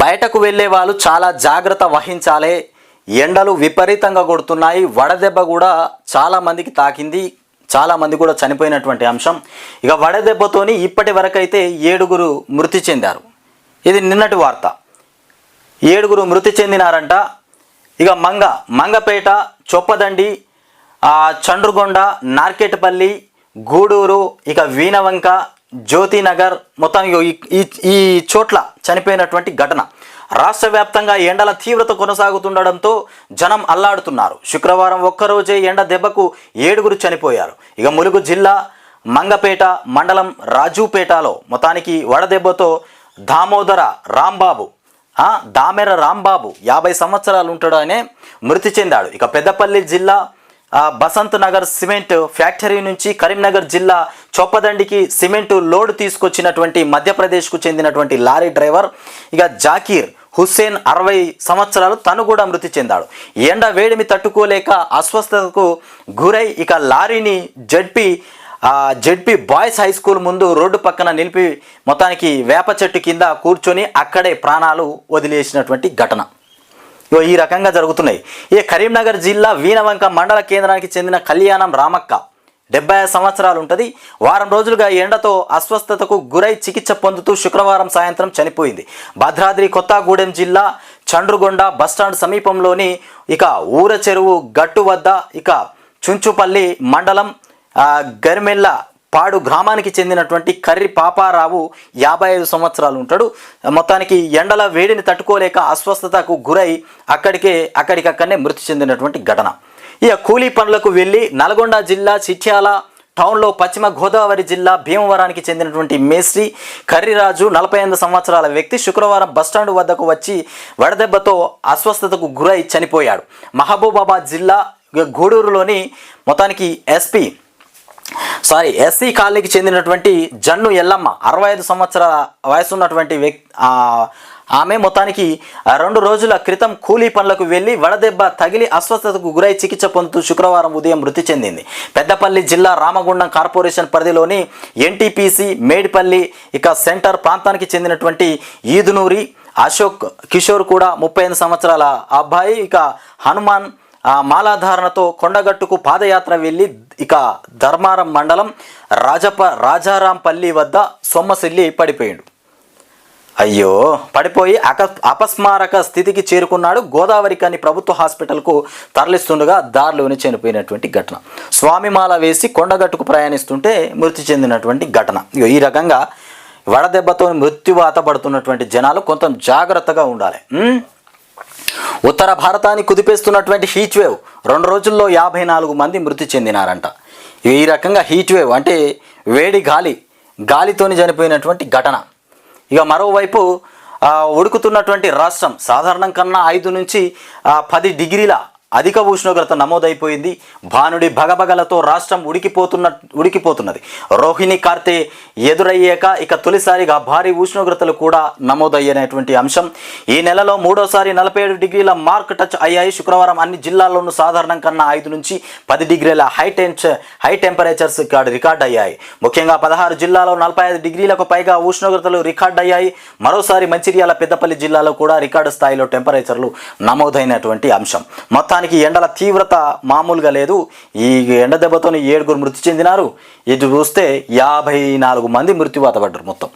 బయటకు వెళ్ళే వాళ్ళు చాలా జాగ్రత్త వహించాలి. ఎండలు విపరీతంగా కొడుతున్నాయి. వడదెబ్బ కూడా చాలామందికి తాకింది. చాలామంది కూడా చనిపోయినటువంటి అంశం. ఇక వడదెబ్బతోని ఇప్పటి వరకైతే ఏడుగురు మృతి చెందారు. ఇది నిన్నటి వార్త. ఏడుగురు మృతి చెందినారంట. ఇక మంగ మంగపేట చొప్పదండి చండ్రుగొండ నార్కెట్పల్లి గూడూరు ఇక వీణవంక జ్యోతినగర్ మొత్తం ఈ- ఈ చోట్ల చనిపోయినటువంటి ఘటన. రాష్ట్ర వ్యాప్తంగా ఎండల తీవ్రత కొనసాగుతుండడంతో జనం అల్లాడుతున్నారు. శుక్రవారం ఒక్కరోజే ఎండ దెబ్బకు ఏడుగురు చనిపోయారు. ఇక ములుగు జిల్లా మంగపేట మండలం రాజుపేటలో మొత్తానికి వడదెబ్బతో దామోదర రాంబాబు దామెర రాంబాబు యాభై సంవత్సరాలు ఉంటాడనే మృతి చెందాడు. ఇక పెద్దపల్లి జిల్లా బసంత్ నగర్ సిమెంట్ ఫ్యాక్టరీ నుంచి కరీంనగర్ జిల్లా చొప్పదండికి సిమెంటు లోడ్ తీసుకొచ్చినటువంటి మధ్యప్రదేశ్కు చెందినటువంటి లారీ డ్రైవర్ ఇక జాకీర్ హుస్సేన్ అరవై సంవత్సరాలు తను కూడా మృతి చెందాడు. ఎండ వేడిమి తట్టుకోలేక అస్వస్థతకు గురై ఇక లారీని ZP ZP ZP boys high school ముందు రోడ్డు పక్కన నిలిపి మొత్తానికి వేప చెట్టు కింద కూర్చొని అక్కడే ప్రాణాలు వదిలేసినటువంటి ఘటన. ఇగో ఈ రకంగా జరుగుతున్నాయి. ఈ కరీంనగర్ జిల్లా వీణవంక మండల కేంద్రానికి చెందిన కళ్యాణం రామక్క. డెబ్బై సంవత్సరాలు ఉంటుంది. వారం రోజులుగా ఎండతో అస్వస్థతకు గురై చికిత్స పొందుతూ శుక్రవారం సాయంత్రం చనిపోయింది. భద్రాద్రి కొత్తగూడెం జిల్లా చండ్రుగొండ బస్టాండ్ సమీపంలోని ఇక ఊర చెరువు గట్టు వద్ద ఇక చుంచుపల్లి మండలం గరిమెల్ల పాడు గ్రామానికి చెందినటువంటి కర్రి పాపారావు యాభై ఐదు సంవత్సరాలు ఉంటాడు. మొత్తానికి ఎండల వేడిని తట్టుకోలేక అస్వస్థతకు గురై అక్కడికే అక్కడికక్కడనే మృతి చెందినటువంటి ఘటన. ఇక కూలీ పనులకు వెళ్ళి నల్గొండ జిల్లా చిట్యాల టౌన్లో పశ్చిమ గోదావరి జిల్లా భీమవరానికి చెందినటువంటి మేస్త్రి కర్రిరాజు నలభై ఎనిమిది సంవత్సరాల వ్యక్తి శుక్రవారం బస్టాండ్ వద్దకు వచ్చి వడదెబ్బతో అస్వస్థతకు గురై చనిపోయాడు. మహబూబాబాద్ జిల్లా గూడూరులోని మొత్తానికి ఎస్పీ సారీ ఎస్సీ కాలనీకి చెందినటువంటి జన్ను ఎల్లమ్మ అరవై ఐదు సంవత్సరాల వయసు ఉన్నటువంటి వ్యక్తి ఆమె మొత్తానికి రెండు రోజుల క్రితం కూలీ పనులకు వెళ్ళి వడదెబ్బ తగిలి అస్వస్థతకు గురై చికిత్స పొందుతూ శుక్రవారం ఉదయం మృతి చెందింది. పెద్దపల్లి జిల్లా రామగుండం కార్పొరేషన్ పరిధిలోని ఎన్టీపీసీ మేడిపల్లి ఇక సెంటర్ ప్రాంతానికి చెందినటువంటి ఈదునూరి అశోక్ కిషోర్ కూడా ముప్పై ఐదు సంవత్సరాల అబ్బాయి. ఇక హనుమాన్ ఆ మాలాధారణతో కొండగట్టుకు పాదయాత్ర వెళ్ళి ఇక ధర్మారం మండలం రాజప రాజారాంపల్లి వద్ద సొమ్మసిల్లి పడిపోయాడు. అయ్యో పడిపోయి అక అపస్మారక స్థితికి చేరుకున్నాడు గోదావరి కాని ప్రభుత్వ హాస్పిటల్కు తరలిస్తుండగా దారిలోనే చనిపోయినటువంటి ఘటన. స్వామిమాల వేసి కొండగట్టుకు ప్రయాణిస్తుంటే మృతి చెందినటువంటి ఘటన. ఇగో ఈ రకంగా వడదెబ్బతో మృత్యువాత పడుతున్నటువంటి జనాలు కొంత జాగ్రత్తగా ఉండాలి. ఉత్తర భారతాన్ని కుదిపేస్తున్నటువంటి హీట్ వేవ్ రెండు రోజుల్లో యాభై నాలుగు మంది మృతి చెందినారంట. ఈ రకంగా హీట్ వేవ్ అంటే వేడి గాలి గాలితోని చనిపోయినటువంటి ఘటన. ఇక మరోవైపు ఉడుకుతున్నటువంటి రాష్ట్రం సాధారణం కన్నా ఐదు నుంచి పది డిగ్రీల అధిక ఉష్ణోగ్రత నమోదైపోయింది. భానుడి భగభగలతో రాష్ట్రం ఉడికిపోతున్న ఉడికిపోతున్నది. రోహిణి కార్తె ఎదురయ్యాక ఇక తొలిసారిగా భారీ ఉష్ణోగ్రతలు కూడా నమోదయ్యేటువంటి అంశం. ఈ నెలలో మూడోసారి నలభై ఏడు డిగ్రీల మార్క్ టచ్ అయ్యాయి. శుక్రవారం అన్ని జిల్లాల్లోనూ సాధారణం కన్నా ఐదు నుంచి పది డిగ్రీల high tens high temperatures record అయ్యాయి. ముఖ్యంగా పదహారు జిల్లాలో నలభై ఐదు డిగ్రీలకు పైగా ఉష్ణోగ్రతలు రికార్డ్ అయ్యాయి. మరోసారి మంచిర్యాల పెద్దపల్లి జిల్లాలో కూడా రికార్డు స్థాయిలో టెంపరేచర్లు నమోదైనటువంటి అంశం. మొత్తానికి ఎండల తీవ్రత మామూలుగా లేదు. ఈ ఎండ దెబ్బతోని ఏడుగురు మృతి చెందినారు. ఇటు చూస్తే యాభై నాలుగు మంది మృత్యువాత పడ్డారు మొత్తం.